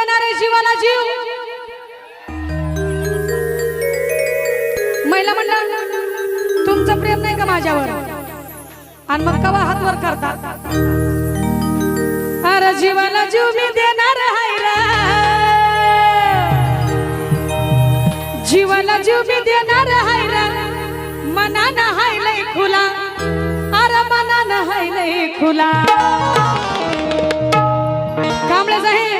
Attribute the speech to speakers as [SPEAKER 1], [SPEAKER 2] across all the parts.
[SPEAKER 1] देणारे जीवाला जीव. महिला मंडळ तुमचं प्रेम नाही का माझ्यावर? आणि मग कवा हात वर करतात अरे जीवाला जीव मी देणार जीवाला जीव मी देणार मनानं हाय खुला. अरे मनानं हाय खुला. कांबळेच आहे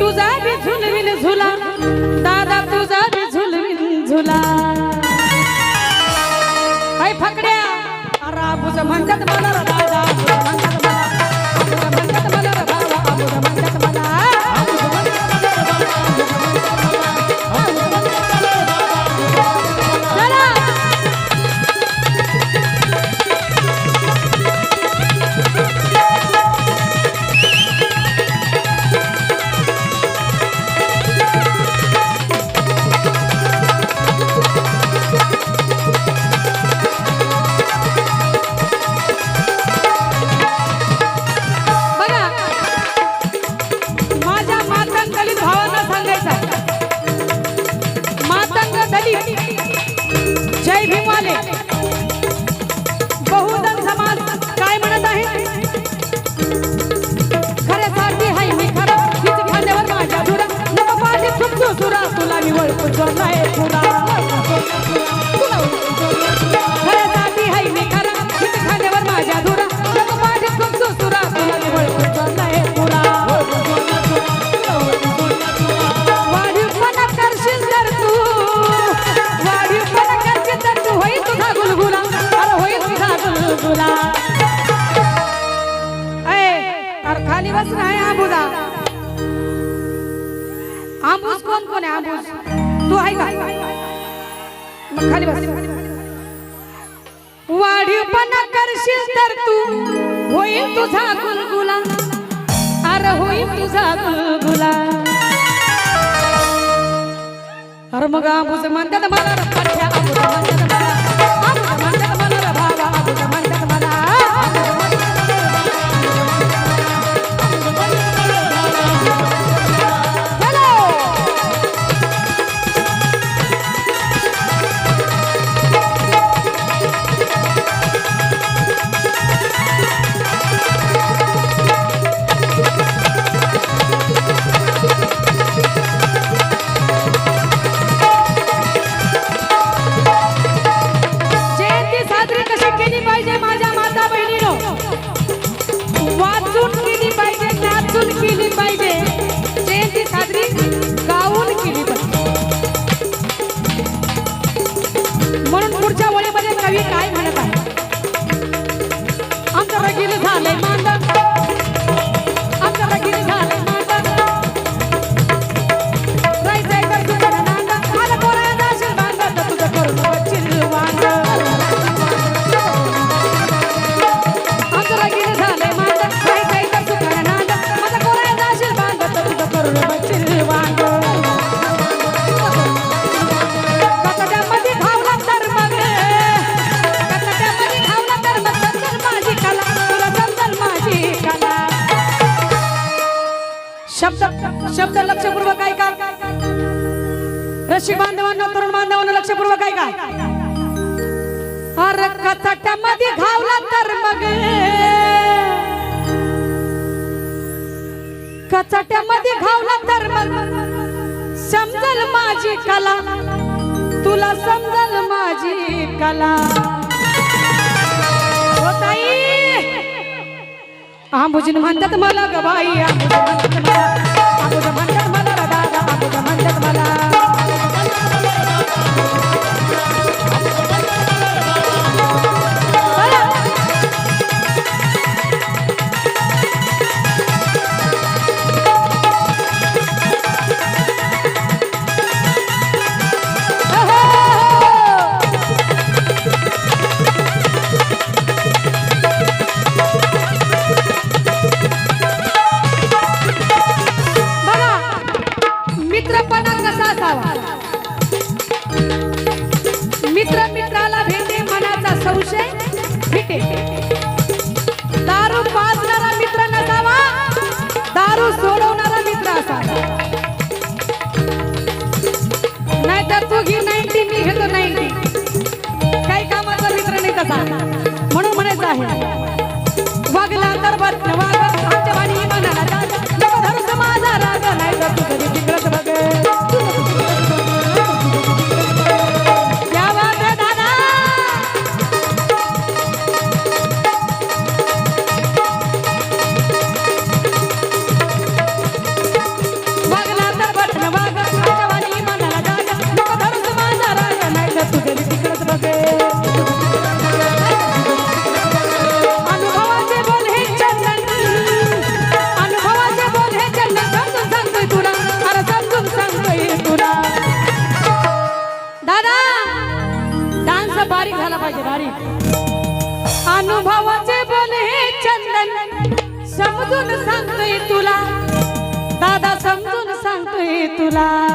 [SPEAKER 1] तुझा बी झुलविन झुला. दादा तुझा बी झुलविन झुला. ऐ फकड्या. अरे आबूचं म्हणतात मला तुला खाली बस ना आंबुदा आंबूस कोण कोण आहे आंबूस? तू आहे का? खाली बस. वाढीव पण करशील तर तू होईल तुझा गुलगुला. अरे होईल तुझा गुलगुला. अरे मग आंबूस म्हणतात मला पठ्या आंबूस. शब्द शब्द लक्षपूर्वक ऐका. रसिक बांधवांना तरुण बांधवांना लक्षपूर्वक ऐका. अरे कचाट्यामध्ये घावला तर मग कचाट्यामध्ये घावला तर मग समजल माझी कला. तुला समजल माझी कला. होताई आंबुजीन म्हणतात मला गबाई आंबुज म्हणतात मला आंबुज म्हणतात अनुभवाचे बोल हे चंदन. समजून सांगतोय तुला. दादा समजून सांगतोय तुला.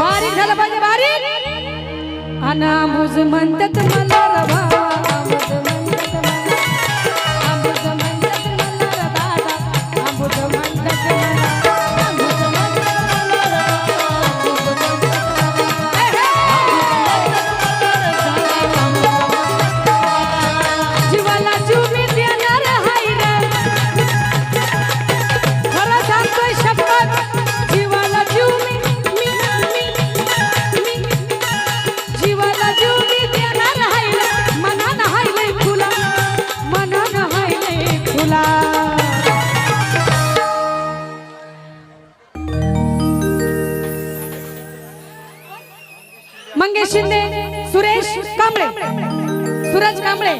[SPEAKER 1] बारीक झालं पाहिजे बारीक. अनामुज म्हणतात मला रवा. मंगेश शिंदे सुरेश कांबळे. सूरज कांबळे.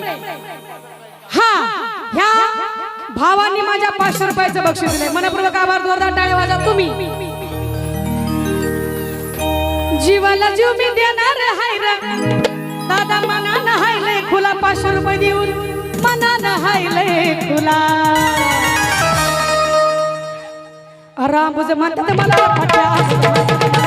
[SPEAKER 1] हा ह्या भावांनी माझ्या पाचशे रुपयाचं बक्षीस दिलंय. मनपूर्वक आभार जोरदार टाळे वाजा तुम्ही. जीवाला जीव मी देणार हाय रे. दादा मनान हायले खुला पाचशे रुपये देऊन मनान हायले खुला. रामबुज म्हणतात मला